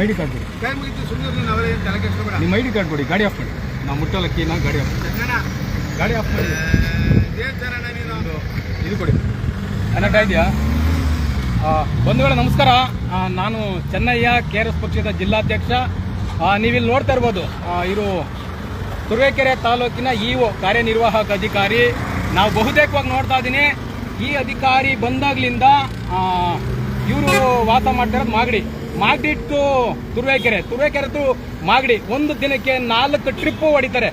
ನಿಮ್ಮ I D card ಕೊಡಿ ನಿಮ್ಮ ಐ ಡಿ ಕಾರ್ಡ್ ಕೊಡಿ ಗಾಡಿ ಆಫ್ ಮಾಡಿ. ನಾವು ಮುಟ್ಟಲಕ್ಕಿನ ಗಾಡಿ ಆಫ್ ಮಾಡಿ. ಗಾಡಿ ಆಫ್ ಮಾಡಿ. ಇದು ಕೊಡಿ. ಕನೆಕ್ಟ್ ಇದೆಯಾ? ಬಂಧುಗಳ ನಮಸ್ಕಾರ. ನಾನು ಚೆನ್ನಯ್ಯ ಕೆ ಆರ್ ಎಸ್ ಪಕ್ಷದ ಜಿಲ್ಲಾಧ್ಯಕ್ಷ. ನೀವಿಲ್ಲಿ ನೋಡ್ತಾ ಇರ್ಬೋದು ಇವರು ಇರು ತುರುವೇಕೆರೆ ತಾಲೂಕಿನ ಇ ಒ ಕಾರ್ಯನಿರ್ವಾಹಕ ಅಧಿಕಾರಿ. ನಾವು ಬಹುತೇಕವಾಗಿ ನೋಡ್ತಾ ಇದ್ದೀನಿ ಈ ಅಧಿಕಾರಿ ಬಂದಾಗ್ಲಿಂದ ಇವರು ವಾಸ ಮಾಡ್ತಿರೋದು ಮಾಗಡಿ. ಮಾಗಡಿ ಟು ತುರುವೇಕೆರೆ ತುರುವೇಕೆರೆ ಟು ಮಾಗಡಿ, ಒಂದು ದಿನಕ್ಕೆ ನಾಲ್ಕು ಟ್ರಿಪ್ ಹೊಡಿತಾರೆ.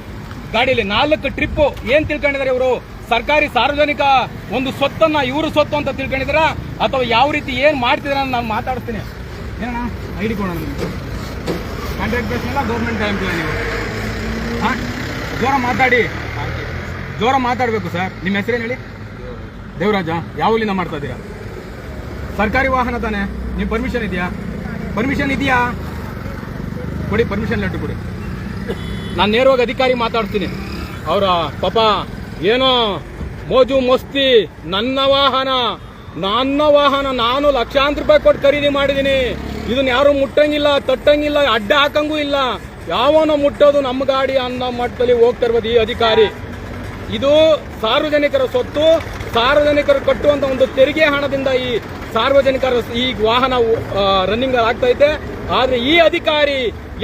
ಗಾಡಿಯಲ್ಲಿ ನಾಲ್ಕು ಟ್ರಿಪ್ ಏನ್ ತಿಳ್ಕೊಂಡಿದ್ದಾರೆ ಇವರು? ಸರ್ಕಾರಿ ಸಾರ್ವಜನಿಕ ಒಂದು ಸ್ವತ್ತನ್ನ ಇವರು ಸ್ವತ್ತು ಅಂತ ತಿಳ್ಕೊಂಡಿದಾರ ಅಥವಾ ಯಾವ ರೀತಿ ಏನ್ ಮಾಡ್ತಿದಾರ ನಾನು ಮಾತಾಡ್ತೀನಿ. ಏನಣ್ಣ? ಐಡಿ ಕೊಡೋಣ ಕಾಂಟ್ರಾಕ್ಟ್ ಗೌರ್ಮೆಂಟ್ ಎಂಪ್ಲಾಯ್ ನೀವು. ಜೋರ ಮಾತಾಡಿ. ಜೋರ ಮಾತಾಡಬೇಕು ಸರ್ ನಿಮ್ಮ ಹೆಸರೇನು ಹೇಳಿ? ದೇವರಾಜ. ಯಾವಲಿಂದ ಮಾಡ್ತಾ ಇದ್ದೀರಾ? ಸರ್ಕಾರಿ ವಾಹನ ತಾನೆ. ನೀವು ಪರ್ಮಿಷನ್ ಇದೆಯಾ? ಪರ್ಮಿಷನ್ ಇದೆಯಾ? ಕೊಡಿ ಪರ್ಮಿಷನ್ ಲೆಟ್ರ್ ಕೊಡಿ. ನಾನು ನೇರವಾಗಿ ಅಧಿಕಾರಿ ಮಾತಾಡ್ತೀನಿ. ಅವರ ಪಾಪ ಏನೋ ಮೋಜು ಮಸ್ತಿ, ನನ್ನ ವಾಹನ ನನ್ನ ವಾಹನ, ನಾನು ಲಕ್ಷಾಂತರ ರೂಪಾಯಿ ಕೊಟ್ಟು ಖರೀದಿ ಮಾಡಿದ್ದೀನಿ ಇದನ್ನ ಯಾರು ಮುಟ್ಟಂಗಿಲ್ಲ, ತಟ್ಟಂಗಿಲ್ಲ, ಅಡ್ಡ ಹಾಕಂಗೂ ಇಲ್ಲ. ಯಾವನೋ ಮುಟ್ಟೋದು ನಮ್ಮ ಗಾಡಿ ಅನ್ನೋ ಮಟ್ಟದಲ್ಲಿ ಹೋಗ್ತಾ ಇರ್ಬೋದು ಈ ಅಧಿಕಾರಿ. ಇದು ಸಾರ್ವಜನಿಕರ ಸ್ವತ್ತು ಸಾರ್ವಜನಿಕರು ಕಟ್ಟುವಂತ ಒಂದು ತೆರಿಗೆ ಹಣದಿಂದ ಈ ಸಾರ್ವಜನಿಕರ ಈ ವಾಹನ ರನ್ನಿಂಗ್ ಆಗ್ತಾ ಇದೆ. ಆದ್ರೆ ಈ ಅಧಿಕಾರಿ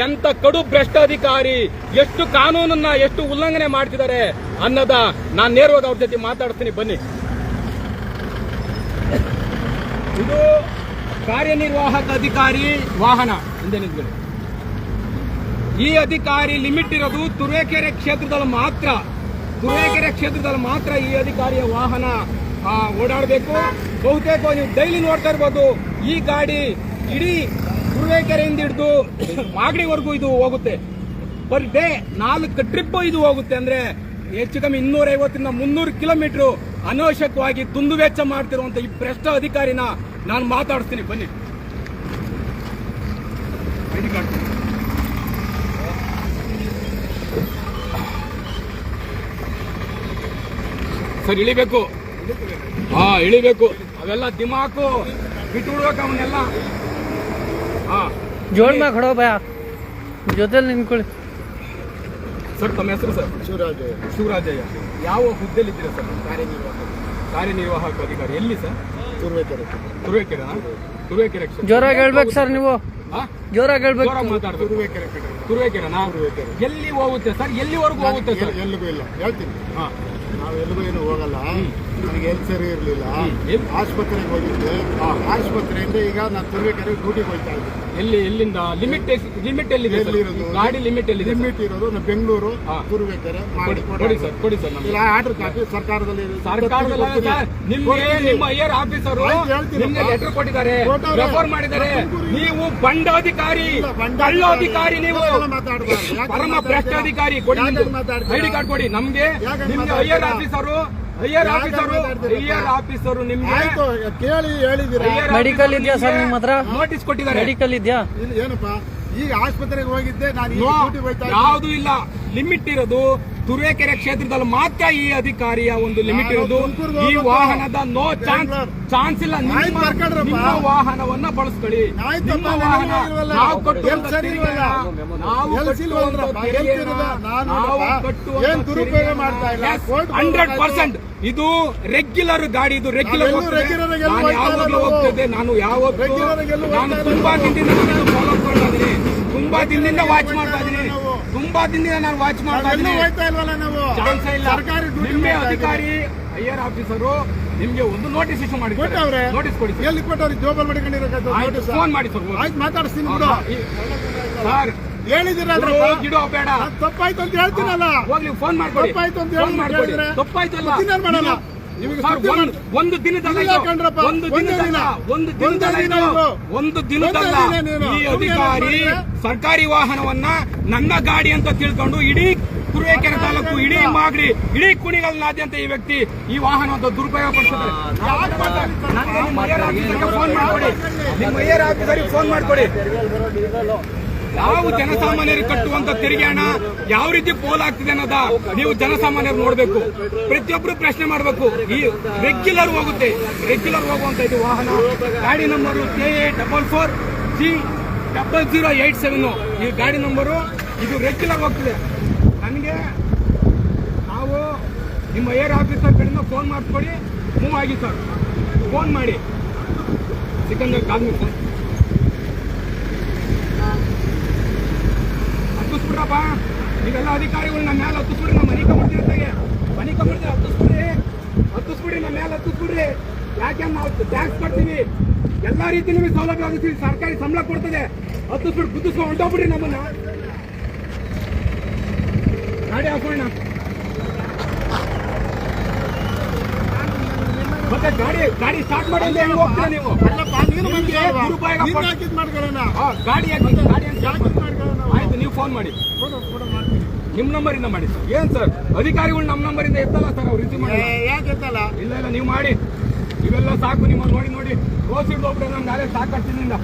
ಎಂತ ಕಡು ಭ್ರಷ್ಟ ಅಧಿಕಾರಿ, ಎಷ್ಟು ಕಾನೂನನ್ನ ಎಷ್ಟು ಉಲ್ಲಂಘನೆ ಮಾಡ್ತಿದ್ದಾರೆ ಅನ್ನೋದ ನಾನು ನೇರವಾಗಿ ಅವ್ರ ಜೊತೆ ಮಾತಾಡ್ತೀನಿ, ಬನ್ನಿ. ಇದು ಕಾರ್ಯನಿರ್ವಾಹಕ ಅಧಿಕಾರಿ ವಾಹನ, ಹಿಂದೆ ಈ ಅಧಿಕಾರಿ ಲಿಮಿಟ್ ಇರೋದು ತುರುವೇಕೆರೆ ಕ್ಷೇತ್ರದಲ್ಲಿ ಮಾತ್ರ. ತುರುವೇಕೆರೆ ಕ್ಷೇತ್ರದಲ್ಲಿ ಮಾತ್ರ ಈ ಅಧಿಕಾರಿಯ ವಾಹನ ಓಡಾಡಬೇಕು. ಬಹುತೇಕ ನೀವು ಡೈಲಿ ನೋಡ್ತಾ ಇರ್ಬೋದು, ಈ ಗಾಡಿ ಇಡೀ ತುರುವೇಕೆರೆಯಿಂದ ಹಿಡಿದು ಮಾಗಡಿವರೆಗೂ ಇದು ಹೋಗುತ್ತೆ. ಪರ್ ಡೇ ನಾಲ್ಕು ಟ್ರಿಪ್ ಇದು ಹೋಗುತ್ತೆ ಅಂದ್ರೆ ಹೆಚ್ಚು ಕಮ್ಮಿ ಇನ್ನೂರ ಐವತ್ತರಿಂದ ಮುನ್ನೂರು ಕಿಲೋಮೀಟರ್ ಅನವಶ್ಯಕವಾಗಿ ತುಂದುವೆಚ್ಚ ಮಾಡ್ತಿರುವಂತ ಈ ಭ್ರಷ್ಟ ಅಧಿಕಾರಿನ ನಾನು ಮಾತಾಡಿಸ್ತೀನಿ, ಬನ್ನಿ. ಸರ್, ಇಳಿಬೇಕು. ಹಾ ಇಳಿಬೇಕು. ಅವೆಲ್ಲ ದಿಮಾಕು ಬಿಟ್ಟು ಬಿಡ್ಬೇಕು ಅವನ್ನೆಲ್ಲ ಹಾ. ಜೋಡ್ ಮ್ಯಾಗ ಹೊಡೋ ಭಯ. ಜೊತೆಲಿ ನಿಂತ್ಕೊಳ್ಳಿ. ಸರ್ ತಮ್ಮ ಹೆಸರು ಸರ್? ಶಿವರಾಜಯ್ಯ. ಶಿವರಾಜಯ್ಯ. ಯಾವ ಹುದ್ದೆಲಿದ್ದೀರಾ ಸರ್? ಕಾರ್ಯನಿರ್ವಾಹಕ ಕಾರ್ಯನಿರ್ವಾಹಕ ಅಧಿಕಾರಿ. ಎಲ್ಲಿ ಸರ್? ತುರುವೇಕೆರೆ. ತುರುವೇಕೆರೆ ತುರುವೇಕೆರೆ ಸರ್ ಜೋರಾಗಿ ಹೇಳ್ಬೇಕು ಸರ್ ನೀವು? ಜೋರಾಗಿ ಹೇಳ್ಬೇಕು. ಮಾತಾಡ್ಬೇಕು. ತುರುವೇಕೆರೆನಾ ಎಲ್ಲಿ ಹೋಗುತ್ತೆ ಸರ್? ಎಲ್ಲಿವರೆಗೂ ಹೋಗುತ್ತೆ ಸರ್? ಎಲ್ಲಿಗೂ ಇಲ್ಲ. ಹೇಳ್ತೀನಿ. ಹಾ. ನಾವು ಎಲ್ಲಿಗೂ ಏನು ಹೋಗಲ್ಲ. ನನಗೆ ಎಲ್ಲಿ ಸರಿ ಇರಲಿಲ್ಲ. ಆಸ್ಪತ್ರೆಗೆ ಹೋಗಿದ್ದೆ. ಆಸ್ಪತ್ರೆಯಿಂದ ಈಗ ನಾನು ತುರುವೇಕೆರೆಗೆ ಡ್ಯೂಟಿಗೆ ಹೋಗ್ತಾ ಇದ್ದೆ ಎಲ್ಲಿ ಎಲ್ಲಿಂದ ಲಿಮಿಟ್ ಲಿಮಿಟ್ ಎಲ್ಲಿದೆ ಸರ್? ಎಲ್ಲಿರೋದು? ಗಾಡಿ ಲಿಮಿಟ್ ಎಲ್ಲಿದೆ ಸರ್? ಲಿಮಿಟ್ ಇರೋದು ಬೆಂಗಳೂರು ಹಾ. ಮಾಡಿ ಕೊಡಿ ಕೊಡಿ ಸರ್ ಕೊಡಿ ಸರ್ ನಮಗೆ ಇಲ್ಲ ಆರ್ಡರ್ ಕಾಪಿ ಸರ್ಕಾರದಲ್ಲಿ ಇದೆ. ಸರ್ಕಾರದಲ್ಲ ಕೊಡ್ತೀನಿ. ಸರ್ ನಿಮ್ಗೆ ಕೊಡ್ತೀನಿ. ನಿಮ್ಮ ಐಯರ್ ಆಫೀಸರು ಆಯ್ತು. ನಿಮ್ಗೆ ಲೆಟರ್ ಕೊಟ್ಟಿದ್ದಾರೆ ಕೊಟ್ಟವ್ರೆ. ರೆಫರ್ ಮಾಡಿದ್ದಾರೆ ನೀವು ಬಂಡಾಧಿಕಾರಿ ಇಲ್ಲ, ಬಂಡ ಕಳ್ಳಾಧಿಕಾರಿ ನೀವು ಇದೆಲ್ಲ ಮಾತಾಡ್ಬಾರ್ದು. ಯಾಕೆ ಪರಮ ಭ್ರಷ್ಟಾಧಿಕಾರಿ ಭ್ರಷ್ಟ ಕೊಡಿ ಯಾಕೆ ಮಾತಾಡ್ತೀರಾ? ಐಡಿ ಕಾರ್ಡ್ ಕೊಡಿ ನಮ್ಗೆ ಯಾಕೆ ನಿಮ್ಗೆ ಮಾತಾಡ್ತೀರಾ? ಐಯರ್ ಆಫೀಸರು ಯಾಕೆ ಆಫೀಸರು? ಐಯರ್ ಆಫೀಸರು ನಿಮ್ಗೆ ಆಯ್ತು ಕೇಳಿ ಹೇಳಿದಿರ ಮೆಡಿಕಲ್ ಇದೆಯಾ ಸರ್ ನಿಮ್ಮ ಹತ್ರ? ನೋಟಿಸ್ ಕೊಟ್ಟಿದ್ದಾರೆ ಮೆಡಿಕಲ್ ಇದೆಯಾ ಇಲ್ಲಿ ಏನಪ್ಪ ಈಗ ಆಸ್ಪತ್ರೆಗೆ ಹೋಗಿದ್ದೆ ನಾನು. ಯಾವುದು ಇಲ್ಲ ಲಿಮಿಟ್ ಇರೋದು ತುರುವೇಕೆರೆ ಕ್ಷೇತ್ರದಲ್ಲಿ ಮಾತ್ರ ಈ ಅಧಿಕಾರಿಯ ಒಂದು ಲಿಮಿಟ್ ಇರೋದು. ಈ ವಾಹನದ ನೋ ಚಾನ್ಸ್ ಚಾನ್ಸ್ ಇಲ್ಲ. ನಿಮ್ಮ ವಾಹನವನ್ನ ಬಳಸ್ಕೊಳ್ಳಿ. ನಿಮ್ಮ ವಾಹನ. ನಾವು ನಾವು ಹಂಡ್ರೆಡ್. ಪರ್ಸೆಂಟ್ ಇದು ರೆಗ್ಯುಲರ್ ಗಾಡಿ ಇದು ರೆಗ್ಯುಲರ್ ನಾನು ಯಾವಾಗಲೂ ಹೋಗ್ತಿದ್ದೆ ನಾನು ಎಲ್ಲೂ ನಾನು ತುಂಬಾ. ದಿನದಿಂದ ಫಾಲೋ ಮಾಡ್ತಾ ಇದ್ದೀನಿ. ತುಂಬಾ ದಿನದಿಂದ ವಾಚ್ ಮಾಡ್ತಾ ಇದ್ದೀನಿ. ತುಂಬಾ ದಿನದಿಂದ ನಾನು ವಾಚ್ ನಿಮ್ಮ ಅಧಿಕಾರಿ ಐಆರ್ ಆಫೀಸರು ನಿಮ್ಗೆ ಒಂದು ನೋಟಿಸ್ ಇಶ್ಯೂ ಮಾಡಿ ನೋಟಿಸ್ ಕೊಡಿ ಎಲ್ಲಿ ಕೊಟ್ಟವ್ರಿ ಜೋಬಲ್ ಮಡಿಕೊಂಡಿರಕ್ಕೆ ಆಯ್ತು, ಫೋನ್ ಮಾಡಿ ಸರ್ ಆಯ್ತು ಮಾತಾಡಿಸ್ತೀನಿ ಸರ್ ಹೇಳಿದಿರಲ್ಲ ಗಿಡೋ ಬೇಡ. ತಪ್ಪಾಯ್ತು ಅಂತ ಹೇಳ್ತೀನಲ್ಲ ಹೋಗ್ಲಿ ಫೋನ್ ಮಾಡ್ಕೊಡಿ. ತಪ್ಪಾಯ್ತು ಅಂತ ಹೇಳಿ ತಪ್ಪಾಯ್ತು ಅಲ್ಲ ಮಾಡಲ್ಲ? ಒಂದ್- ದಿನದಲ್ಲ ಒಂದು ದಿನದಲ್ಲ. ದಿನ. ಒಂದು ದಿನದಲ್ಲ. ಒಂದು ದಿನದಲ್ಲ. ಈ ಅಧಿಕಾರಿ ಸರ್ಕಾರಿ ವಾಹನವನ್ನ ನನ್ನ ಗಾಡಿ ಅಂತ ತಿಳ್ಕೊಂಡು ಇಡೀ ತುರುವೇಕೆರೆ ತಾಲೂಕು ಇಡೀ ಮಾಗಡಿ ಇಡೀ ಕುಣಿಗಲ್ನಾದ್ಯಂತ ಈ ವ್ಯಕ್ತಿ ಈ ವಾಹನವನ್ನು ದುರುಪಯೋಗ ಪಡಿಸಿದ್ದಾರೆ ಫೋನ್ ಮಾಡ್ಕೊಡಿ. ನಿಮ್ಮ ಮೇಯರ್ ಆಫೀಸರಿಗೆ ಫೋನ್ ಮಾಡ್ಕೊಡಿ. ಯಾವ ಜನಸಾಮಾನ್ಯರಿಗೆ ಕಟ್ಟುವಂತ ತೆರಿಗೆ ಹಣ ಯಾವ ರೀತಿ ಪೋಲಾಗ್ತಿದೆ ಅನ್ನೋದ ನೀವು ಜನಸಾಮಾನ್ಯರು ನೋಡಬೇಕು. ಪ್ರತಿಯೊಬ್ಬರು ಪ್ರಶ್ನೆ ಮಾಡಬೇಕು. ಈ ರೆಗ್ಯುಲರ್ ಹೋಗುತ್ತೆ. ರೆಗ್ಯುಲರ್ ಹೋಗುವಂತ ಇದು ವಾಹನ. ಗಾಡಿ number K A double four G double zero eight seven ಈ ಗಾಡಿ ನಂಬರು ಇದು ರೆಗ್ಯುಲರ್ ಹೋಗ್ತಿದೆ. ನನಗೆ ನಾವು ನಿಮ್ಮ ಏರ್ ಆಫೀಸರ್ ಕಡೆಯಿಂದ ಫೋನ್ ಮಾಡಿಸ್ಕೊಡಿ ಮೂವ್ ಆಗಿ ಸರ್ ಫೋನ್ ಮಾಡಿ. ಸಿಕಂದರ್ ಕಾಲ್ ಫೋನ್ ಹತ್ತಿಸ್ಬಿಡ್ರಪ್ಪ ಈಗೆಲ್ಲ ಅಧಿಕಾರಿಗಳು ನಮ್ಮ ಮೇಲೆ ಹತ್ತಿಸ್ಬಿಡ್ರಿ ನಮ್ಮ ಮನೆ ಕಮಿಟಿರ್ತಾಗೆ ಮನೆ ಕಮಿಟಿ ಹತ್ತಿಸ್ಬಿಡ್ರಿ. ಹತ್ತಿಸ್ಬಿಡಿ ನಮ್ಮ ಮೇಲೆ ಹತ್ತಿಸ್ಬಿಡ್ರಿ. ಯಾಕೆ ನಾವು ಟ್ಯಾಕ್ಸ್ ಕೊಡ್ತೀವಿ ಎಲ್ಲ ರೀತಿ ನಿಮಗೆ ಸೌಲಭ್ಯ ಒದಗಿಸ್ತೀವಿ. ಸರ್ಕಾರಿ ಸಂಬಳ ಕೊಡ್ತದೆ. ಹತ್ತಿಸ್ಬಿಡಿ ಕುದಿಸ್ಕೊ ಹೊಂಟೋಗ್ಬಿಡ್ರಿ ನಮ್ಮನ್ನ. ಗಾಡಿ ಹಾಕೋಣ. ಮತ್ತೆ ಗಾಡಿ ಗಾಡಿ ಸ್ಟಾರ್ಟ್ ಮಾಡಿ ಅಂತ ಹೆಂಗ್ ಹೋಗ್ತೀರಾ ನೀವು? ಗಾಡಿ ಗಾಡಿ ಫೋನ್ ಮಾಡಿ. ನಿಮ್ಮ ನಂಬರಿಂದ ಮಾಡ್ತೀನಿ. ನಿಮ್ ನಂಬರ್ ಇಂದ ಮಾಡಿ ಸರ್ ಏನ್ ಸರ್ ಅಧಿಕಾರಿಗಳು ನಮ್ಮ ನಂಬರ್ ಇಂದ ಎತ್ತಲ್ಲ ಸರ್ ಅವ್ರು ರಿಸೀವ್ ಮಾಡಿ ಯಾಕೆ ಎತ್ತಲ್ಲ? ಇಲ್ಲ ಇಲ್ಲ ನೀವು ಮಾಡಿ. ಇವೆಲ್ಲ ಸಾಕು ನಿಮ್ಮ ನೋಡಿ ನೋಡಿ. ರೋಸ್ ಹಿಡ್ದು ಒಬ್ರು ನಮ್ಗೆ ನಾಳೆ ಸಾಕಾಗ್ತಿನಿಂದ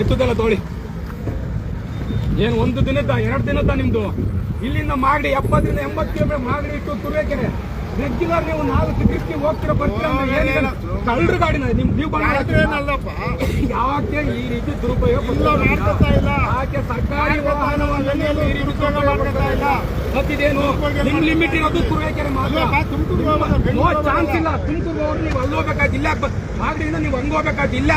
ಎತ್ತದೆಲ್ಲ ತೋಳಿ. ಏನು ಒಂದು ದಿನದ ಎರಡು ದಿನದ ನಿಮ್ದು? ಇಲ್ಲಿಂದ ಮಾಗಡಿ ಎಪ್ಪತ್ತರಿಂದ ಎಂಬತ್ತು ಕಿಲೋಮೀಟರ್ ಮಾಗಡಿ ಇಟ್ಟು ತುರುವೇಕೆರೆ. ರೆಗ್ಯುಲರ್ ನೀವು ನಾಲ್ಕು ತಿರ್ಗಿ ಹೋಗ್ತೀರಾ ಬರ್ತೀರಾ ಏನಿದೆ ಕಳ್ಳರು ಗಾಡಿನ ನಿಮ್ ನೀವು ರಾತ್ರಿ ಏನಲ್ಲಪ್ಪ. ಯಾಕೆ ಈ ರೀತಿ ದುರುಪಯೋಗ ಮಾಡ್ಕೊತಾ ಇಲ್ಲ. ಯಾಕೆ ಸರ್ಕಾರಿ ವಾಹನವನ್ನು ಈ ರೀತಿ ಮಾಡ್ಕೊತಾ ಇಲ್ಲ. ಮತ್ತಿದೇನು ನಿಮ್ ಲಿಮಿಟ್ ಇರೋದು ತುರುವೇಕೆರೆ ಮಾತ್ರ ನೋ ಚಾನ್ಸ್ ಇಲ್ಲ ತುಮಕೂರು ಹೋಗಿ ನೀವು ಅಲ್ಲಿ ಹೋಗ್ಬೇಕಾದ್ ಇಲ್ಲ ಮಾಗಡಿಯಿಂದ ನೀವು ಹಂಗ ಹೋಗ್ಬೇಕಾದ್ ಇಲ್ಲ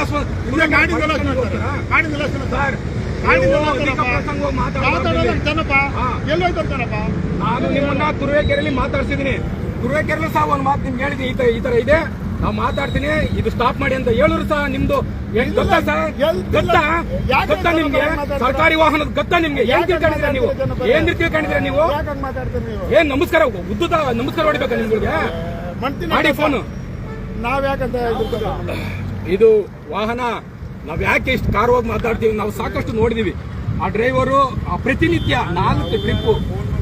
ಇಲ್ಲೇ ಗಾಡಿ. ಗಾಡಿ. ಸರ್ ಗಾಡಿ ನೀವು ಗಲಾಟೆ ಅಧಿಕ ಮಾಡ್ತಾರೆ. ಪ್ರಸಂಗ ಮಾತಾಡೋದು ಮಾತಾಡೋದು ಜನಪ್ಪ. ಹಾ. ಎಲ್ಲಿ ಹೋಗ್ತಾರಪ್ಪ? ನಾನು ನಿಮ್ಮನ್ನ ತುರುವೇಕೆರೆಯಲ್ಲಿ ಮಾತಾಡ್ಸಿದೀನಿ ತುರುವೇಕೆರೆಲ್ಲೂ ಸಹ ಒಂದು ಮಾತು ನಿಮ್ಗೆ ಹೇಳಿದ್ವಿ ಈ ತರ ಈ ತರ ಇದೆ. ನಾವು ಮಾತಾಡ್ತೀನಿ. ಇದು ಸ್ಟಾಪ್ ಮಾಡಿ ಅಂತ ಹೇಳಿದ್ರು ಸಹ ನಿಮ್ದು ಗತ್ತ ಗೊತ್ತಾ? ನಿಮ್ಗೆ? ಸರ್ಕಾರಿ ವಾಹನದ ಗತ್ತ ನಿಮ್ಗೆ? ಏನ್ ತಿಳ್ಕೊಂಡಿದ್ರೆ ನೀವು? ಏನ್ ತಿಳ್ಕೊಂಡಿದ್ರೆ ನೀವು? ಏನ್ ನಮಸ್ಕಾರ ಉದ್ದುತ ನಮಸ್ಕಾರ ಹೊಡಿಬೇಕಾ ನಿಮ್ಗೆ ಮಾಡಿ ಫೋನ್ ನಾವ್ ಯಾಕಂತ? ಇದು ವಾಹನ ನಾವ್ ಯಾಕೆ ಇಷ್ಟು ಕಾರ್ ಹೋಗಿ ಮಾತಾಡ್ತೀವಿ? ನಾವು ಸಾಕಷ್ಟು ನೋಡಿದೀವಿ. ಆ ಡ್ರೈವರು ಪ್ರತಿನಿತ್ಯ ನಾಲ್ಕು trip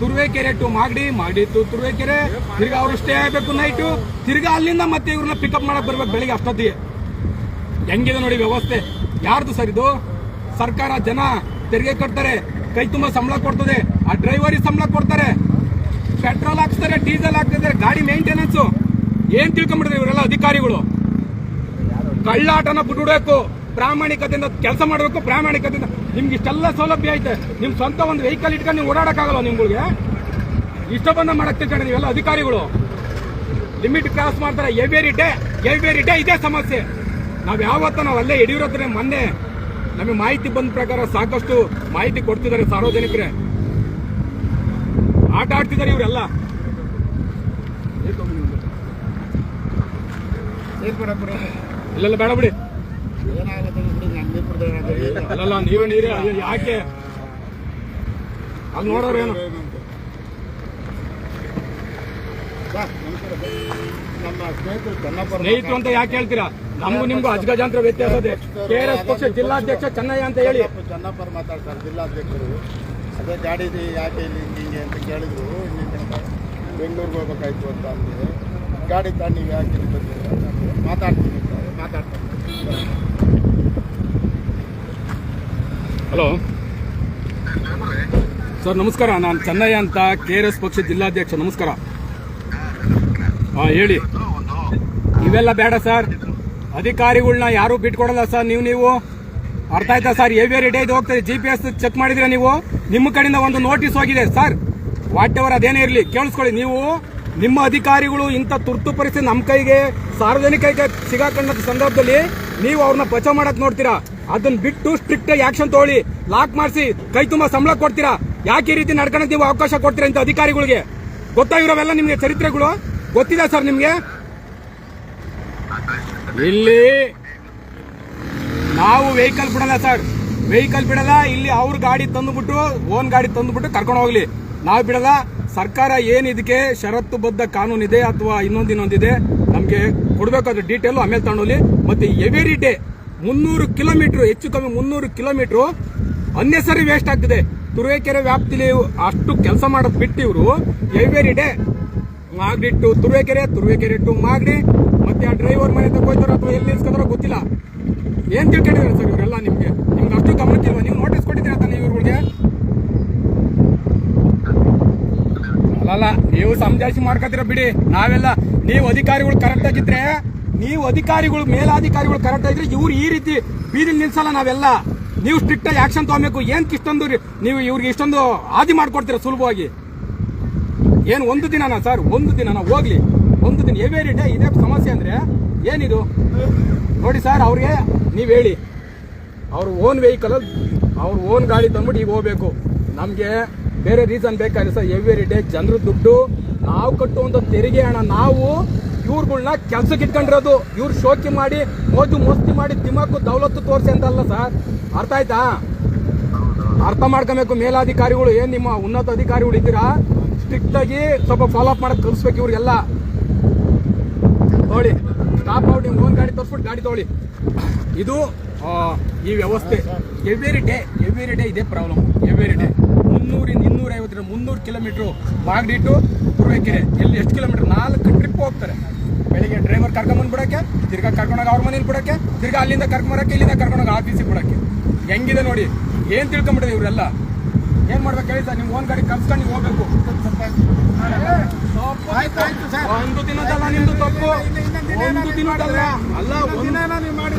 Turuvekere to Magadi Magadi to Turuvekere. ತಿರ್ಗಾ ಅವರು ಸ್ಟೇ ಆಗಬೇಕು ನೈಟು ತಿರ್ಗಾ ಅಲ್ಲಿಂದ ಮತ್ತೆ ಇವ್ರನ್ನ ಪಿಕಪ್ ಮಾಡಕ್ ಬರ್ಬೇಕು ಬೆಳಿಗ್ಗೆ ಅಷ್ಟೊತ್ತಿಗೆ. ಹೆಂಗಿದೆ ನೋಡಿ ವ್ಯವಸ್ಥೆ. ಯಾರ್ದು ಸರ್ ಇದು? ಸರ್ಕಾರ ಜನ ತೆರಿಗೆ ಕಟ್ತಾರೆ. ಕೈ ತುಂಬ ಸಂಬಳ ಕೊಡ್ತದೆ. ಆ ಡ್ರೈವರಿಗೆ ಸಂಬಳ ಕೊಡ್ತಾರೆ. ಪೆಟ್ರೋಲ್ ಹಾಕ್ಸ್ತಾರೆ ಡೀಸೆಲ್ ಹಾಕ್ತಿದ್ದಾರೆ, ಗಾಡಿ ಮೇಂಟೆನೆನ್ಸ್ ಏನ್ ತಿಳ್ಕೊಂಡ್ಬಿಡ್ತಾರೆ ಇವರೆಲ್ಲ ಅಧಿಕಾರಿಗಳು? ಕಳ್ಳಾಟನ ಬಿಡ್ಬೇಕು ಪ್ರಾಮಾಣಿಕತೆಯಿಂದ ಕೆಲಸ ಮಾಡಬೇಕು ಪ್ರಾಮಾಣಿಕತೆಯಿಂದ ನಿಮ್ಗೆ ಇಷ್ಟೆಲ್ಲ ಸೌಲಭ್ಯ ಐತೆ. ನಿಮ್ ಸ್ವಂತ ಒಂದು ವೆಹಿಕಲ್ ಇಟ್ಕೊಂಡು ನೀವು ಓಡಾಡಕ್ಕಾಗಲ್ಲ ನಿಮ್ಗಳಿಗೆ? ಇಷ್ಟ ಬಂದ ಮಾಡಕ್ ನೀವು ನೀವೆಲ್ಲ ಅಧಿಕಾರಿಗಳು. ಲಿಮಿಟ್ ಕ್ರಾಸ್ ಮಾಡ್ತಾರೆ. ಎವೇರಿ ಡೇ ಎವ್ರಿ ಡೇ ಇದೇ ಸಮಸ್ಯೆ. ನಾವು ಯಾವತ್ತ ನಾವು ಅಲ್ಲೇ ಯಡಿಯೂರತ್ರ ಮೊನ್ನೆ ನಮಗೆ ಮಾಹಿತಿ ಬಂದ ಪ್ರಕಾರ ಸಾಕಷ್ಟು ಮಾಹಿತಿ ಕೊಡ್ತಿದ್ದಾರೆ ಸಾರ್ವಜನಿಕರೇ. ಆಟ ಆಡ್ತಿದ್ದಾರೆ ಇವರೆಲ್ಲ. ಇಲ್ಲೆಲ್ಲ ಬೇಡ ಬಿಡಿ. ಅಲ್ಲಲ್ಲ ನೀರು ನೀರೇ ಯಾಕೆ? ಅಲ್ಲಿ ನೋಡೋರೇನು ನಮ್ಮ ಸ್ನೇಹಿತರು ಸ್ನೇಹಿತರು ಅಂತ ಯಾಕೆ ಹೇಳ್ತೀರಾ? ನಮಗೂ ನಿಮ್ಗೂ ಅಜಗಜಾಂತರ ವ್ಯತ್ಯಾಸ ಇದೆ. ಕೆ ಆರ್ ಎಸ್ ಪಕ್ಷ ಜಿಲ್ಲಾಧ್ಯಕ್ಷ ಚೆನ್ನಯ್ಯ ಅಂತ ಹೇಳಿ. ಚೆನ್ನಪ್ಪರು ಮಾತಾಡ್ತಾರೆ ಜಿಲ್ಲಾಧ್ಯಕ್ಷರು. ಅದೇ ಗಾಡಿ ಇದೆ, ಯಾಕೆ ಇಲ್ಲಿ ಹಿಂಗೆ ಅಂತ ಕೇಳಿದ್ರು. ಇಲ್ಲಿ ಬೆಂಗಳೂರಿಗೆ ಹೋಗ್ಬೇಕಾಯ್ತು ಅಂತ ಅಂದ್ರೆ ಗಾಡಿ ತಾಣಿ ಯಾಕೆ ಅಂದ್ರು. ಮಾತಾಡ್ತೀನಿ. ಮಾತಾಡ್ತಾರೆ ಹಲೋ. ಸರ್, ನಮಸ್ಕಾರ. ನಾನು ಚೆನ್ನಯ್ಯ ಅಂತ ಕೆ ಆರ್ ಎಸ್ ಪಕ್ಷ ಜಿಲ್ಲಾಧ್ಯಕ್ಷ. ನಮಸ್ಕಾರ. ಹಾ, ಹೇಳಿ. ಇವೆಲ್ಲ ಬೇಡ ಸರ್. ಅಧಿಕಾರಿಗಳನ್ನ ಯಾರು ಬಿಟ್ಕೊಡಲ್ಲ ಸರ್ ನೀವು ನೀವು. ಅರ್ಥ ಆಯ್ತಾ ಸರ್? ಎವಿಯರ್ ಡೇ ಇದು ಹೋಗ್ತದೆ ಜಿ ಪಿ ಎಸ್ ಚೆಕ್ ಮಾಡಿದ್ರೆ ನೀವು? ನಿಮ್ಮ ಕಡೆಯಿಂದ ಒಂದು ನೋಟಿಸ್ ಹೋಗಿದೆ ಸರ್. ವಾಟ್ ಎವರ್ ಅದೇನೇ ಇರಲಿ, ಕೇಳಿಸ್ಕೊಳ್ಳಿ. ನೀವು ನಿಮ್ಮ ಅಧಿಕಾರಿಗಳು ಇಂಥ ತುರ್ತು ಪರಿಸ್ಥಿತಿ ನಮ್ಮ ಕೈಗೆ ಸಾರ್ವಜನಿಕರಿಗೆ ಸಿಗಾಕೊಂಡ ಸಂದರ್ಭದಲ್ಲಿ ನೀವು ಅವ್ರನ್ನ ಬಚಾವ್ ಮಾಡಕ್ ನೋಡ್ತೀರಾ? ಅದನ್ನ ಬಿಟ್ಟು ಸ್ಟ್ರಿಕ್ಟ್ ಆಕ್ಷನ್ ತಗೊಳ್ಳಿ. ಲಾಕ್ ಮಾಡಿಸಿ, ಕೈ ತುಂಬಾ ಸಂಬಳ ಕೊಡ್ತೀರಾ? ಯಾಕೆ ಈ ರೀತಿ ನಡ್ಕೊಂಡ್ ನೀವು ಅವಕಾಶ ಕೊಡ್ತೀರಾ ಇಂಥ ಅಧಿಕಾರಿಗಳಿಗೆ? ಗೊತ್ತಾ ಇರೋವೆಲ್ಲ ನಿಮ್ಗೆ ಚರಿತ್ರೆಗಳು? ಗೊತ್ತಿದೆ ಸರ್ ನಿಮಗೆ? ಇಲ್ಲಿ ನಾವು ವೆಹಿಕಲ್ ಬಿಡಲ್ಲ ಸರ್. ವೆಹಿಕಲ್ ಬಿಡಲ್ಲ, ಇಲ್ಲಿ ಅವ್ರ ಗಾಡಿ ತಂದುಬಿಟ್ಟು ಓನ್ ಗಾಡಿ ತಂದುಬಿಟ್ಟು ಕರ್ಕೊಂಡು ಹೋಗ್ಲಿ. ನಾವು ಬಿಡಲ್ಲ. ಸರ್ಕಾರ ಏನು ಇದಕ್ಕೆ ಷರತ್ತುಬದ್ಧ ಕಾನೂನಿದೆ ಅಥವಾ ಇನ್ನೊಂದು ಇನ್ನೊಂದಿದೆ ನಮಗೆ ಕೊಡಬೇಕಾದ ಡೀಟೇಲು ಆಮೇಲೆ ತಗೊಳ್ಳಿ ಮತ್ತೆ ಎವ್ರಿ ಡೇ ಮುನ್ನೂರು ಕಿಲೋಮೀಟರ್ ಹೆಚ್ಚು ಕಮ್ಮಿ ಮುನ್ನೂರು ಕಿಲೋಮೀಟರ್ ಅನ್ನೆಸರಿ ವೇಸ್ಟ್ ಆಗ್ತಿದೆ. ತುರುವೇಕೆರೆ ವ್ಯಾಪ್ತಿಲಿ ಅಷ್ಟು ಕೆಲಸ ಮಾಡೋದು ಬಿಟ್ಟು ಇವರು every day Magadi to Turuvekere Turuvekere to Magadi. ಮತ್ತೆ ಆ ಡ್ರೈವರ್ ಮನೆ ಹೋಗ್ತಾರೋ ಅಥವಾ ಎಲ್ಲಿ ನಿಲ್ಸ್ಕೊತಾರೋ ಗೊತ್ತಿಲ್ಲ. ಏನು ತಿಳ್ಕೊಂಡಿದ್ದಾರೆ ಸರ್ ಇವರೆಲ್ಲ ನಿಮಗೆ? ನಿಮ್ಗೆ ಅಷ್ಟು ಗಮನಕ್ಕಿಲ್ವಾ ನೀವು ನೋಟಿಸ್ ಕೊಟ್ಟಿದ್ದೀರಾ ತಾನೆ ಇವ್ರಿಗೆ ಅಲ್ಲಲ್ಲ, ನೀವು ಸಮಜಾಯಿಸಿ ಮಾಡ್ಕೊತೀರ ಬಿಡಿ. ನಾವೆಲ್ಲ, ನೀವು ಅಧಿಕಾರಿಗಳು ಕರೆಕ್ಟ್ ಆಗಿದ್ರೆ, ನೀವು ಅಧಿಕಾರಿಗಳು, ಮೇಲಾಧಿಕಾರಿಗಳು ಕರೆಕ್ಟ್ ಆಗಿದ್ರೆ ಇವ್ರು ಈ ರೀತಿ ಬೀದಿಲಿ ನಿಲ್ಸಲ್ಲ ನಾವೆಲ್ಲ. ನೀವು ಸ್ಟ್ರಿಕ್ಟ್ ಆಗಿ ಆಕ್ಷನ್ ತಗೋಬೇಕು. ಏನ್ ಇಷ್ಟೊಂದು ನೀವು ಇವ್ರಿಗೆ ಇಷ್ಟೊಂದು ಆದಿ ಮಾಡ್ಕೊಡ್ತೀರ ಸುಲಭವಾಗಿ? ಏನು ಒಂದು ದಿನನಾ ಸರ್? ಒಂದು ದಿನನಾ? ಹೋಗ್ಲಿ. ಒಂದು ದಿನ ಎವೇರಿ ಡೇ ಇದೇ ಸಮಸ್ಯೆ ಅಂದ್ರೆ ಏನಿದು? ನೋಡಿ ಸರ್, ಅವ್ರಿಗೆ ನೀವು ಹೇಳಿ. ಅವ್ರ ಓನ್ ವೆಹಿಕಲ್ ಅವ್ರ ಓನ್ ಗಾಡಿ ತಂದ್ಬಿಟ್ಟು ಈಗ ಹೋಗ್ಬೇಕು. ನಮಗೆ ಬೇರೆ ರೀಸನ್ ಬೇಕಾದ್ರೆ ಸರ್, ಎವ್ರಿ ಡೇ ಜನರು ದುಡ್ಡು, ನಾವು ಕಟ್ಟುವಂಥ ತೆರಿಗೆ ಹಣ, ನಾವು ಇವ್ರುಗಳ್ನ ಕೆಲ್ಸಕ್ಕೆ ಇಟ್ಕೊಂಡಿರೋದು. ಇವ್ರು ಶೋಕಿ ಮಾಡಿ, ಮೋಜು ಮೋಸ್ತಿ ಮಾಡಿ ದಿಮಾಕು ದೌಲತ್ತು ತೋರಿಸಿ ಅಂತಲ್ಲ ಸರ್. ಅರ್ಥ ಆಯ್ತಾ? ಅರ್ಥ ಮಾಡ್ಕೊಬೇಕು ಮೇಲಾಧಿಕಾರಿಗಳು, ಏನು ನಿಮ್ಮ ಉನ್ನತ ಅಧಿಕಾರಿಗಳು ಇದ್ದೀರಾ? ಸ್ಟ್ರಿಕ್ಟ್ ಆಗಿ ಸ್ವಲ್ಪ ಫಾಲೋ ಅಪ್ ಮಾಡಕ್ ಕಲಿಸ್ಬೇಕು ಇವ್ರಿಗೆಲ್ಲ. ನೋಡಿ ಸ್ಟಾಪ್ ಔಟ್ ನಿಮ್ಗೆ ಓನ್ ಗಾಡಿ ತೋರಿಸ್ಬಿಟ್ಟು ಗಾಡಿ ತೊಗೊಳ್ಳಿ. ಇದು ಈ ವ್ಯವಸ್ಥೆ. ಎವ್ರಿ ಡೇ ಎವ್ರಿ ಡೇ ಇದೇ ಪ್ರಾಬ್ಲಮ್ ಎವ್ರಿ ಡೇ ಮುನ್ನೂರಿಂದ ಇನ್ನೂರ ಐವತ್ತರಿಂದ ಮುನ್ನೂರು ಕಿಲೋಮೀಟ್ರು ಬಾಗ್ಡಿಟ್ಟು ಪೂರ್ವಕ್ಕೆ. ಎಲ್ಲಿ ಎಷ್ಟು ಕಿಲೋಮೀಟ್ರ್? ನಾಲ್ಕು ಟ್ರಿಪ್ ಹೋಗ್ತಾರೆ. ಬೆಳಿಗ್ಗೆ ಡ್ರೈವರ್ ಕರ್ಕೊಂಬಂದು ಬಿಡೋಕ್ಕೆ ತಿರ್ಗಾ ಕರ್ಕೊಂಡೋಗಿ ಅವ್ರ ಮನೇಲಿ ಬಿಡಕ್ಕೆ ತಿರ್ಗಾ ಅಲ್ಲಿಂದ ಕರ್ಕೊಂಬರಕ್ಕೆ ಇಲ್ಲಿಂದ ಕರ್ಕೊಂಡೋಗಿ ಆಫೀಸಿಗೆ ಬಿಡಕ್ಕೆ. ಹೆಂಗಿದೆ ನೋಡಿ? ಏನು ತಿಳ್ಕೊಂಬಿಟ್ಟಿದೆ ಇವರೆಲ್ಲ? ಏನ್ ಮಾಡ್ಬೇಕು ಹೇಳಿ ಸರ್? ನಿಮ್ ಓನ್ ಗಾಡಿ ಕಲ್ಸ್ಕೊಂಡು ನೀವು ಹೋಗ್ಬೇಕು. ಆಯ್ತು ಆಯ್ತು ಸರ್. ಒಂದು ದಿನದಲ್ಲ ನಿಮ್ದು ತಪ್ಪು. ಒಂದು ದಿನದಲ್ಲ. ಅಲ್ಲ ಒಂದು ಒಂದು ದಿನ ನೀವು ಮಾಡಿ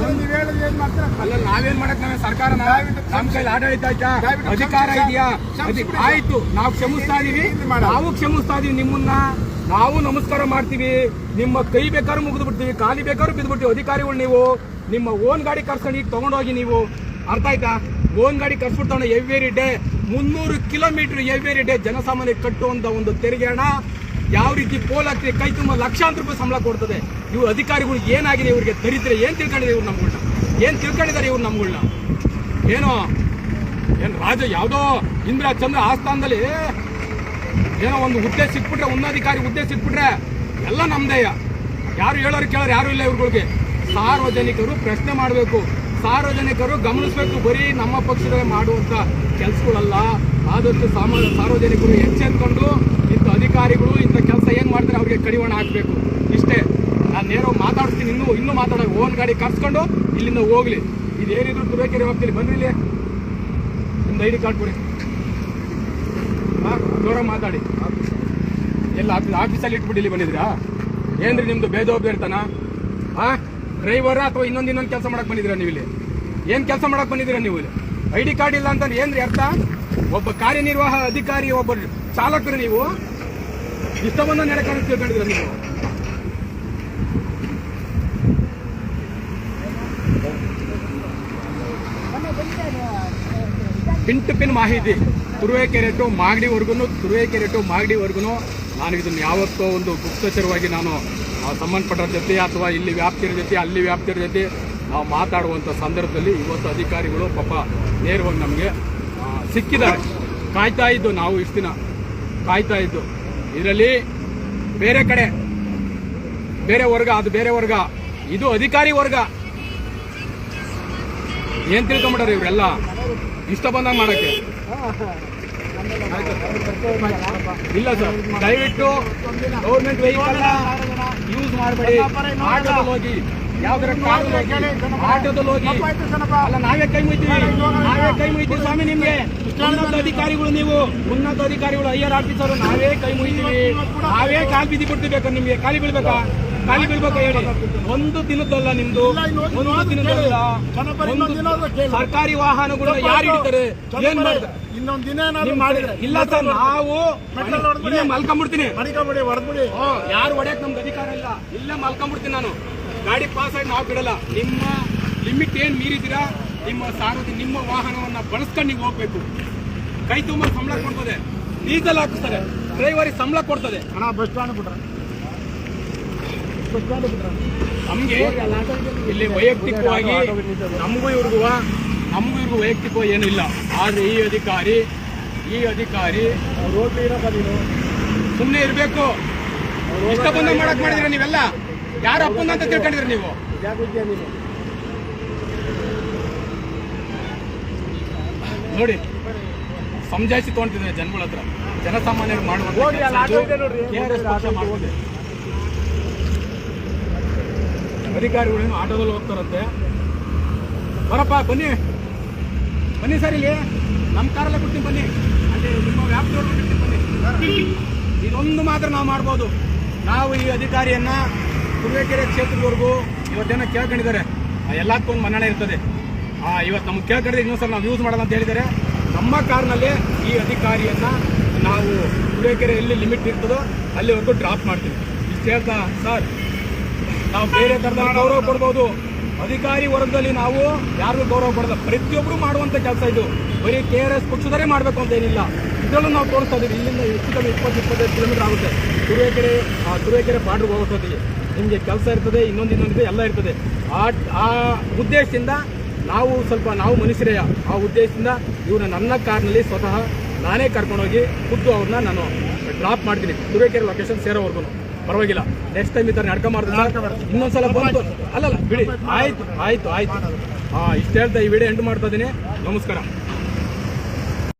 ಏನು ಮಾಡ್ತೀರಾ? ಅಲ್ಲ ನಾವೇನ್ ಮಾಡಕ್ ನಾವೇ ಸರ್ಕಾರ ಕೈಲಿ ಆಡಳಿತ ಆಯ್ತಾ? ಅಧಿಕಾರ. ಇದೆಯಾ? ಆಯ್ತು ನಾವು ಕ್ಷಮಿಸ್ತಾ ಇದೀವಿ. ಇದು ನಾವು ಕ್ಷಮಿಸ್ತಾ ಇದೀವಿ ನಿಮ್ಮನ್ನ. ನಾವು ನಮಸ್ಕಾರ ಮಾಡ್ತೀವಿ. ನಿಮ್ಮ ಕೈ ಬೇಕಾದ್ರೂ ಮುಗಿದು ಬಿಡ್ತೀವಿ ಖಾಲಿ ಬೇಕಾದ್ರೂ ಬಿದ್ದು ಬಿಡ್ತೀವಿ. ಅಧಿಕಾರಿಗಳು ನೀವು ನಿಮ್ಮ ಓನ್ ಗಾಡಿ ಕರ್ಸ್ಕೊಂಡು ಈಗ ತಗೊಂಡೋಗಿ ನೀವು. ಅರ್ಥ ಆಯ್ತಾ? ಓನ್ ಗಾಡಿ ಕರ್ಸ್ಬಿಡ್ತಾವಣ್ಣ ಎವ್ರಿ ಡೇ ಮುನ್ನೂರು ಕಿಲೋಮೀಟರ್ ಎವ್ರಿ ಡೇ ಜನಸಾಮಾನ್ಯ ಕಟ್ಟುವಂತ ಒಂದು ತೆರಿಗೆ ಹಣ ಯಾವ ರೀತಿ ಪೋಲ್ ಹಾಕ್ತಿದೆ ಕೈ ತುಂಬ ಲಕ್ಷಾಂತರ ರೂಪಾಯಿ ಸಂಬಳ ಕೊಡ್ತದೆ? ಇವು ಅಧಿಕಾರಿಗಳು ಏನಾಗಿದೆ ಇವರಿಗೆ ದರಿದ್ರೆ ಏನ್ ತಿಳ್ಕೊಂಡಿದೆ ಇವ್ರು ನಮ್ಗಳ್ನ? ಏನ್ ತಿಳ್ಕೊಂಡಿದ್ದಾರೆ ಇವ್ರು ನಮ್ಗಳ್ನ? ಏನೋ, ಏನ್ ರಾಜ ಯಾವುದೋ ಇಂದಿರಾ ಚಂದ್ರ ಆಸ್ಥಾನದಲ್ಲಿ ಏನೋ ಒಂದು ಹುದ್ದೆ ಸಿಕ್ಬಿಟ್ರೆ, ಉನ್ನಾಧಿಕಾರಿ ಹುದ್ದೆ ಸಿಕ್ಬಿಟ್ರೆ ಎಲ್ಲ ನಮ್ದೇಯ. ಯಾರು ಹೇಳೋರು ಕೇಳೋರು ಯಾರು ಇಲ್ಲ ಇವ್ರುಗಳಿಗೆ. ಸಾರ್ವಜನಿಕರು ಪ್ರಶ್ನೆ ಮಾಡಬೇಕು. ಸಾರ್ವಜನಿಕರು ಗಮನಿಸಬೇಕು, ಬರೀ ನಮ್ಮ ಪಕ್ಷದಲ್ಲೇ ಮಾಡುವಂತ ಕೆಲಸಗಳಲ್ಲ. ಆದಷ್ಟು ಸಾಮಾನ್ಯ ಸಾರ್ವಜನಿಕರು ಎಚ್ಚೆತ್ಕೊಂಡು ಇಂಥ ಅಧಿಕಾರಿಗಳು ಇಂಥ ಕೆಲಸ ಏನು ಮಾಡ್ತಾರೆ ಅವರಿಗೆ ಕಡಿವಾಣ ಹಾಕಬೇಕು. ಇಷ್ಟೇ. ನಾನು ನೇರ ಮಾತಾಡ್ತೀನಿ ಇನ್ನೂ ಇನ್ನೂ ಮಾತಾಡೋ ಓನ್ ಗಾಡಿ ಕರ್ಸ್ಕೊಂಡು ಇಲ್ಲಿಂದ ಹೋಗ್ಲಿ. ಇದೇನಿದ್ರು ತುರಕೆರೆ ಹೋಗ್ತೀನಿ ಬನ್ರಿ ಇಲ್ಲಿ? ನಿಮ್ದು ಐ ಡಿ ಕಾರ್ಡ್ ಕೊಡಿ. ಹಾ ಜೋರ ಮಾತಾಡಿ. ಎಲ್ಲ ಆಫೀಸಲ್ಲಿ ಇಟ್ಬಿಟ್ಟು ಇಲ್ಲಿ ಬಂದಿದ್ರಾ? ಏನ್ರಿ ನಿಮ್ದು ಬೇಜವಾಬ್ದಾರಿತನ? ಹಾ? ಡ್ರೈವರ್ ಅಥವಾ ಇನ್ನೊಂದು ಇನ್ನೊಂದು ಕೆಲಸ ಮಾಡಕ್ ಬಂದಿದ್ದೀರಾ ನೀವು ಇಲ್ಲಿ ಏನ್ ಕೆಲಸ ಮಾಡಕ್ ಬಂದಿದ್ದೀರಾ ನೀವು ಇಲ್ಲಿ? ಐ ಡಿ ಕಾರ್ಡ್ ಇಲ್ಲ ಅಂತಂದ್ರೆ ಏನ್ರಿ ಅರ್ಥ? ಒಬ್ಬ ಕಾರ್ಯನಿರ್ವಾಹ ಅಧಿಕಾರಿ, ಒಬ್ಬ ಚಾಲಕರು ನೀವು ಇಷ್ಟವನ್ನ ನಡೆಕೊಂಡು ತಿಳ್ಕೊಂಡಿದ್ದೀರಾ ನೀವು? ಪಿನ್ ಟು ಪಿನ್ ಮಾಹಿತಿ. ತುರುವೇಕೆರೆ ಟು ಮಾಗಡಿವರೆಗೂ ತುರುವೇಕೆರೆ ಟು ಮಾಗಡಿವರೆಗೂ ನಾನು ಇದನ್ನು ಯಾವತ್ತೋ ಒಂದು ಗುಪ್ತಚರವಾಗಿ ನಾನು ಆ, ಸಂಬಂಧಪಟ್ಟರ ಜೊತೆ ಅಥವಾ ಇಲ್ಲಿ ವ್ಯಾಪ್ತಿಯ ಜೊತೆ ಅಲ್ಲಿ ವ್ಯಾಪ್ತಿಯ ಜೊತೆ ನಾವು ಮಾತಾಡುವಂಥ ಸಂದರ್ಭದಲ್ಲಿ ಇವತ್ತು ಅಧಿಕಾರಿಗಳು ಪಾಪ ನೇರವಾಗಿ ನಮಗೆ ಸಿಕ್ಕಿದ್ದಾರೆ. ಕಾಯ್ತಾ ಇದ್ದು ನಾವು ಇಷ್ಟು ದಿನ ಕಾಯ್ತಾ ಇದ್ದು. ಇದರಲ್ಲಿ ಬೇರೆ ಕಡೆ ಬೇರೆ ವರ್ಗ ಅದು ಬೇರೆ ವರ್ಗ ಇದು ಅಧಿಕಾರಿ ವರ್ಗ. ಏನ್ ತಿಳ್ಕೊಂಬಿಟ್ಟಾರೆ ಇವರೆಲ್ಲ? ಇಷ್ಟ ಬಂದಂಗೆ ಮಾಡಕ್ಕೆ. ಇಲ್ಲ ಸರ್. ದಯವಿಟ್ಟು ಗೌರ್ಮೆಂಟ್ ವೆಹಿಕಲ್ ಯೂಸ್ ಮಾಡಬೇಡಿ. ಆಟೋದಲ್ಲಿ ಹೋಗಿ. ಯಾವ್ದಾರ ಆಟೋದಲ್ಲಿ ಹೋಗಿ. ಅಲ್ಲ ನಾವೇ ಕೈ ಮುಯ್ತೀವಿ. ನಾವೇ ಕೈ ಮುಯ್ತೀವಿ ಸ್ವಾಮಿ ನಿಮ್ಗೆ. ಉನ್ನತ ಅಧಿಕಾರಿಗಳು ನೀವು. ಉನ್ನತ ಅಧಿಕಾರಿಗಳು ಐಆರ್ ಆಫೀಸರು ನಾವೇ ಕೈ ಮುಯ್ತೀವಿ. ನಾವೇ ಕಾಲ್ ಬಿದ್ದಿ ಬಿಡ್ತೀವಿ ನಿಮ್ಗೆ. ಖಾಲಿ ಬೀಳ್ಬೇಕಾ? ಖಾಲಿ ಬೀಳ್ಬೇಕು ಹೇಳಿ. ಒಂದು ದಿನದಲ್ಲ ನಿಮ್ದು. ಒಂದು ದಿನದಲ್ಲ ಒಂದು ಸರ್ಕಾರಿ ವಾಹನಗಳು ಯಾರು ಹಿಡಿತಾರೆ? ಏನ್ ಮಾಡ್ತಾರೆ? ಇನ್ನೊಂದು ದಿನ ಏನಾದ್ರು ಮಾಡಿದ್ರೆ ಇಲ್ಲ ಸರ್ ನಾವು. ಇಲ್ಲೇ ಮಲ್ಕೊಂಡ್ಬಿಡ್ತೀನಿ. ಮಡಿಕಬಿಡಿ ಹೊರದ್ಬಿಡಿ ಯಾರು ಹೊಡೆಯಕ್ ನಮ್ಗೆ ಅಧಿಕಾರ ಇಲ್ಲ. ಇಲ್ಲೇ ಮಲ್ಕೊಂಡ್ಬಿಡ್ತೀನಿ ನಾನು. ಗಾಡಿ ಪಾಸ್ ಆಗಿ ನಾವು ಬಿಡಲ್ಲ. ನಿಮ್ಮ ಲಿಮಿಟ್ ಏನ್ ಮೀರಿದ್ದೀರಾ ನಿಮ್ಮ ಸಾರ್ವಜನಿಕ ನಿಮ್ಮ ವಾಹನವನ್ನ ಬಳಸ್ಕೊಂಡು ನೀವು ಹೋಗ್ಬೇಕು. ಕೈ ತುಂಬ ಸಂಬಳ ಕೊಡ್ತದೆ. ಡೀಸೆಲ್ ಹಾಕಿಸ್ತಾರೆ. ಡ್ರೈವರಿಗೆ ಸಂಬಳ ಕೊಡ್ತದೆ. ಹಣ ಬಸ್ ಸ್ಟ್ಯಾಂಡ್ ಬಿಟ್ರೆ. ನಮ್ಗೆ ಇಲ್ಲಿ ವೈಯಕ್ತಿಕವಾಗಿ ನಮಗೂ ಇವ್ರಿಗೂ ನಮಗೂ ಇವ್ರಿಗೂ ವೈಯಕ್ತಿಕವಾಗಿ ಏನೂ ಇಲ್ಲ. ಆದರೆ ಈ ಅಧಿಕಾರಿ ಈ ಅಧಿಕಾರಿ ರೋಡ್ ನೀನು ಸುಮ್ಮನೆ ಇರಬೇಕು. ಇಷ್ಟ ಬಂದ ಮಾಡಕ್ ಮಾಡಿದ್ರೆ ನೀವೆಲ್ಲ? ಯಾರು ಅಪ್ಪಂದ ಅಂತ ತಿಳ್ಕೊಂಡಿದ್ರಿ ನೀವು? ನೋಡಿ ಸಮಜಾಯಿಸಿ ತೊಗೊಂತಿದ್ದಾರೆ ಜನಗಳ ಹತ್ರ. ಜನಸಾಮಾನ್ಯರು ಮಾಡುವಂತ ಅಧಿಕಾರಿಗಳೇನು ಆಟೋದಲ್ಲಿ ಹೋಗ್ತಾರಂತೆ? ಬರಪ್ಪ ಬನ್ನಿ. ಬನ್ನಿ ಸರ್ ಇಲ್ಲಿ. ನಮ್ಮ ಕಾರಲ್ಲೇ ಬಿಡ್ತೀನಿ ಬನ್ನಿ. ಅಲ್ಲಿ ನಿಮ್ಮ ವ್ಯಾಪ್ತಿಯವ್ರು ಬನ್ನಿ. ಇದೊಂದು ಮಾತ್ರ ನಾವು ಮಾಡ್ಬೋದು. ನಾವು ಈ ಅಧಿಕಾರಿಯನ್ನ ತುರುವೇಕೆರೆ ಕ್ಷೇತ್ರದವರೆಗೂ ಇವತ್ತೇನೋ ಕೇಳ್ಕೊಂಡಿದ್ದಾರೆ. ಎಲ್ಲದಕ್ಕೊಂದು ಮನ್ನಣೆ ಇರ್ತದೆ. ಆ, ಇವತ್ತು ನಮ್ಗೆ ಕೇಳ್ಕೊಂಡ್ರೆ ಸರ್ ನಾವು ಯೂಸ್ ಮಾಡೋಣ ಅಂತ ಹೇಳಿದ್ದಾರೆ. ನಮ್ಮ ಕಾರ್ನಲ್ಲಿ ಈ ಅಧಿಕಾರಿಯನ್ನು ನಾವು ಕುರುವೇಕೆರೆ ಎಲ್ಲಿ ಲಿಮಿಟ್ ಇರ್ತದೋ ಅಲ್ಲಿವರೆಗೂ ಡ್ರಾಪ್ ಮಾಡ್ತೀವಿ. ಇಷ್ಟು ಹೇಳ್ತಾ ಸರ್ ನಾವು ಬೇರೆ ಥರದ ಗೌರವ ಕೊಡ್ಬೋದು. ಅಧಿಕಾರಿ ವರ್ಗದಲ್ಲಿ ನಾವು ಯಾರಿಗೂ ಗೌರವ ಕೊಡಲ್ಲ ಪ್ರತಿಯೊಬ್ಬರು ಮಾಡುವಂತ ಕೆಲಸ ಇದು. ಬರೀ ಕೆ ಆರ್ ಎಸ್ ಪಕ್ಷದವರೇ ಮಾಡಬೇಕು ಅಂತ ಏನಿಲ್ಲ. ಇದರಲ್ಲೂ ನಾವು ತೋರಿಸ್ತಾ ಇದೀವಿ. ಇಲ್ಲಿಂದ ಹೆಚ್ಚು ಕಮ್ಮಿ ಇಪ್ಪತ್ತು, ಇಪ್ಪತ್ತೈದು ಕಿಲೋಮೀಟರ್ ಆಗುತ್ತೆ. ತುರುವೇಕೆರೆ, ಆ, ತುರುವೇಕೆರೆ ಬಾರ್ಡ್ರಿಗೆ ಹೋಗೋಷ್ಟೊತ್ತಿಗೆ ನಿಮಗೆ ಕೆಲಸ ಇರ್ತದೆ, ಇನ್ನೊಂದು ಇನ್ನೊಂದಿದೆ ಎಲ್ಲ ಇರ್ತದೆ. ಆ ಆ ಉದ್ದೇಶದಿಂದ ನಾವು ಸ್ವಲ್ಪ ನಾವು ಮನುಷ್ಯರೇ ಆ ಉದ್ದೇಶದಿಂದ ಇವ್ರನ್ನ ನನ್ನ ಕಾರ್ನಲ್ಲಿ ಸ್ವತಃ ನಾನೇ ಕರ್ಕೊಂಡೋಗಿ ಖುದ್ದು ಅವ್ರನ್ನ ನಾನು ಡ್ರಾಪ್ ಮಾಡ್ತೀನಿ. ತುರುವೇಕೆರೆ ಲೊಕೇಶನ್ ಸೇರೋವರೆಗೂ ಪರವಾಗಿಲ್ಲ. ನೆಕ್ಸ್ಟ್ ಟೈಮ್ ಈ ಥರ ನಡ್ಕೊಂಬಾರ್ದು ಇನ್ನೊಂದ್ಸಲ ಬಂತು. ಅಲ್ಲಲ್ಲ ಬಿಡಿ. ಆಯ್ತು ಆಯ್ತು ಆಯ್ತು. ಹಾಂ ಇಷ್ಟು ಹೇಳ್ತಾ ಈ ವಿಡಿಯೋ ಎಂಟು ಮಾಡ್ತಾ ಇದ್ದೀನಿ. ನಮಸ್ಕಾರ.